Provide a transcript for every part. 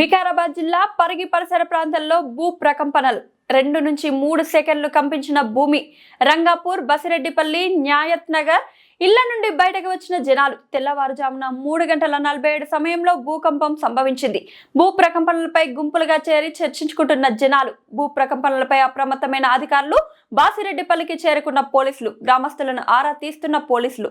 వికారాబాద్ జిల్లా పరిగి పరిసర ప్రాంతాల్లో భూ ప్రకంపనలు. రెండు నుంచి మూడు సెకండ్లు కంపించిన భూమి రంగాపూర్ బసిరెడ్డిపల్లి న్యాయత్ నగర్ ఇళ్ళ నుండి బయటకు వచ్చిన జనాలు. తెల్లవారుజామున మూడు గంటల నలభై ఏడు సమయంలో భూకంపం సంభవించింది. భూ ప్రకంపనలపై గుంపులుగా చేరి చర్చించుకుంటున్న జనాలు భూ ప్రకంపనలపై అప్రమత్తమైన అధికారులు బాసిరెడ్డిపల్లికి చేరుకున్న పోలీసులు గ్రామస్తులను ఆరా తీస్తున్న పోలీసులు.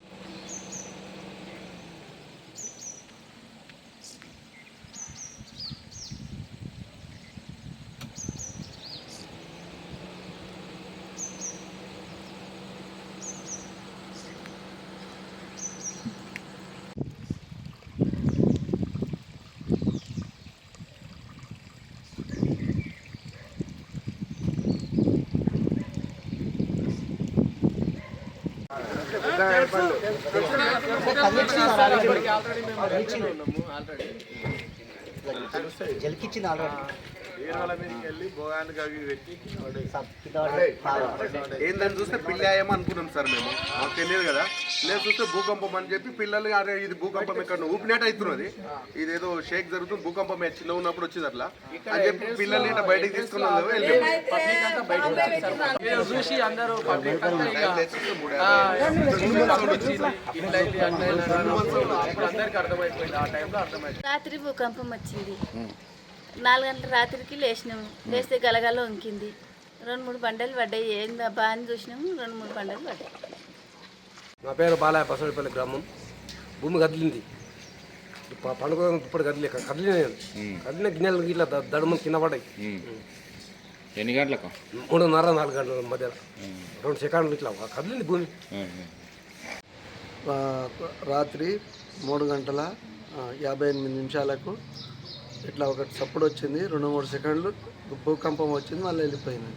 జలికిచ్చింది ఆల్రెడీ. మీదకి వెళ్ళి భోగానికి అవి పెట్టి. ఏందని చూస్తే పిల్లాయేమో అనుకున్నాం సార్ మేము మాకు తెలియదు కదా లేదు చూస్తే భూకంపం అని చెప్పి పిల్లలు అరే ఇది భూకంపం ఇక్కడ ఊపినట్టు అవుతున్నది ఇదేదో షేక్ జరుగుతుంది భూకంపం చిన్న ఉన్నప్పుడు వచ్చింది అట్లా అని చెప్పి పిల్లల్ని ఇట్లా బయటకు తీసుకున్నాం చూసి అందరూ రాత్రి భూకంపం వచ్చింది నాలుగు గంటల రాత్రికి లేచినాము. లేస్తే గలగల వంకింది. రెండు మూడు బండలు పడ్డాయి. ఏందా బా అని చూసినాము. రెండు మూడు బండలు పడ్డాయి. నా పేరు బాలయ్య బసవపల్లి గ్రామం. భూమి కదిలింది. పండుగ ఇప్పుడు కదిలే కదిలిన కదిలిన గిన్నెలు ఇట్లా ద- దడుమని కింద పడ్డాయి. ఎన్ని గంటలకు? మూడున్నర నాలుగు గంటల మధ్య రెండు సెకండ్లు ఇట్లా కదిలింది భూమి. రాత్రి మూడు గంటల యాభై ఎనిమిది నిమిషాలకు ఇట్లా ఒకటి సప్పుడు వచ్చింది రెండు మూడు సెకండ్లు భూకంపం వచ్చింది మళ్ళీ వెళ్ళిపోయింది.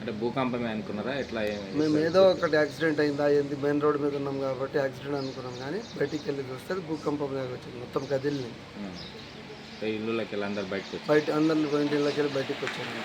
అంటే భూకంపమే అనుకున్నారా? ఎట్లా ఏమి? మేము ఏదో ఒకటి యాక్సిడెంట్ అయిందా ఏంది మెయిన్ రోడ్ మీద ఉన్నాం కాబట్టి యాక్సిడెంట్ అనుకున్నాం కానీ బయటికి వెళ్ళి చూస్తే భూకంపం లాగా వచ్చింది మొత్తం కదిలింది. అంటే ఇల్లులోకి వెళ్ళి అందరు బయటకు బయట అందరిని పోయింటి ఇళ్ళకి వెళ్ళి బయటికి వచ్చాము